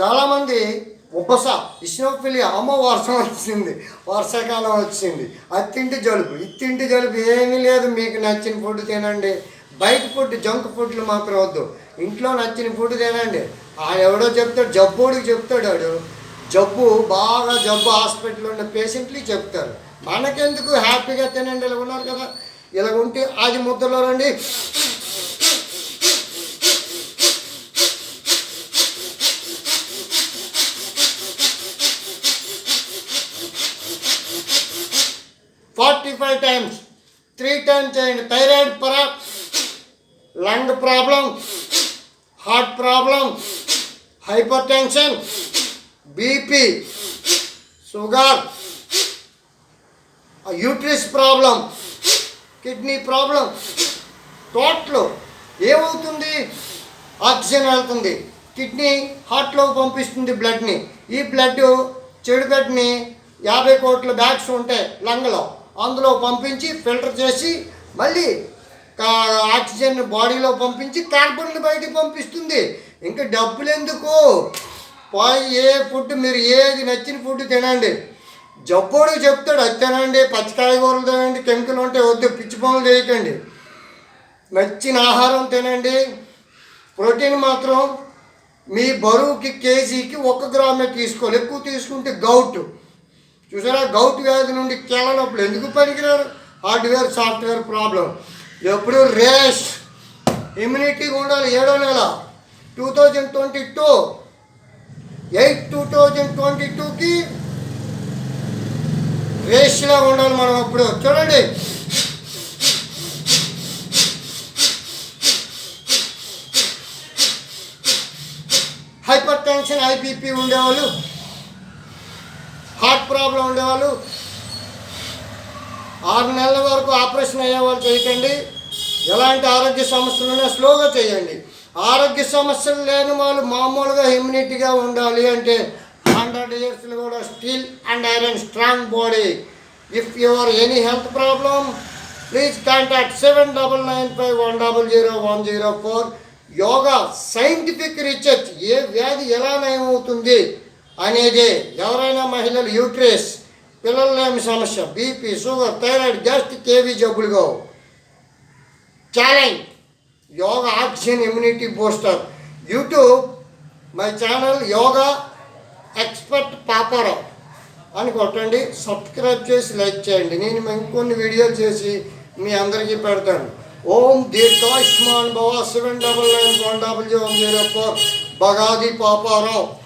చాలామంది ఉపస ఇస్నోఫిలియా అమ్మ వర్షం వచ్చింది వర్షాకాలం వచ్చింది. అది తింటే జలుబు. ఇది తింటే జలుబు ఏమీ లేదు మీకు నచ్చిన ఫుడ్ తినండి. బయట ఫుడ్ జంక్ ఫుడ్లు మాత్రం వద్దు. ఇంట్లో నచ్చిన ఫుడ్ తినండి. ఆ ఎవడో చెప్తాడు జబ్బోడికి చెప్తాడు వాడు. జబ్బు బాగా జబ్బు హాస్పిటల్లో ఉన్న పేషెంట్లు చెప్తారు. మనకెందుకు హ్యాపీగా తినండి ఇలా ఉన్నారు కదా. ఇలా ఉంటే అది ముద్దలో రండి. Forty five times. Three times చేయండి. థైరాయిడ్ పరా lung problem heart problem hypertension BP sugar uterus problem kidney problem total ఏమవుతుంది? ఆక్సిజన్ వెళ్తుంది. కిడ్నీ హార్ట్లో పంపిస్తుంది బ్లడ్ని. ఈ బ్లడ్ చెడు యాభై కోట్ల బ్యాగ్స్ ఉంటాయి లంగ్లో. అందులో పంపించి ఫిల్టర్ చేసి మళ్ళీ ఆక్సిజన్ బాడీలో పంపించి కార్బన్ బయటికి పంపిస్తుంది. ఇంకా డబ్బులు ఎందుకు? ఏ ఫుడ్ మీరు ఏది నచ్చిన ఫుడ్ తినండి. జబ్బోడు చెప్తాడు అది తినండి పచ్చికాయగూరలు తినండి కెమికల్ ఉంటే వద్దు పిచ్చి పనులు చేయకండి. నచ్చిన ఆహారం తినండి. ప్రోటీన్ మాత్రం మీ బరువుకి కేజీకి ఒక గ్రామే తీసుకోవాలి. ఎక్కువ తీసుకుంటే గౌట్. చూసారా? గౌట్ వ్యాధి నుండి కేళ్ళనప్పుడు ఎందుకు పనికిరారు? Hardware software problem. ఎప్పుడు రేష్. ఇమ్యూనిటీ ఉండాలి ఏడో నెల. Two thousand twenty two. Eight two thousand twenty టూకి రేష్లా ఉండాలి మనం అప్పుడు. చూడండి. హైపర్ టెన్షన్ ఐబీపీ ఉండేవాళ్ళు ప్రాబ్లం ఉండేవాళ్ళు. ఆరు నెలల వరకు ఆపరేషన్ అయ్యేవాళ్ళు చేయకండి. ఎలాంటి ఆరోగ్య సమస్యలున్నా స్లోగా చేయండి. ఆరోగ్య సమస్యలు లేని వాళ్ళు మామూలుగా ఇమ్యూనిటీగా ఉండాలి అంటే హండ్రెడ్ ఇయర్స్లో కూడా steel and iron strong body. If your any health problem please contact seven double nine five one double zero one zero four yoga scientific research ఏ వ్యాధి ఎలా నయమవుతుంది? అనేది ఎవరైనా మహిళలు యూట్రేస్ పిల్లలు లేని సమస్య బీపీ షుగర్ థైరాయిడ్ గ్యాస్ట్రిక్ ఏవి కావు. Challenge! Yoga oxygen immunity booster. YouTube my channel yoga expert Paparao. అని కొట్టండి సబ్స్క్రైబ్ చేసి లైక్ చేయండి. నేను ఇంకొన్ని వీడియోలు చేసి మీ అందరికీ పెడతాను. ఓం దీర్ఘాయుష్మాన్ భవ seven double nine one double zero four. Bagadi Paparao.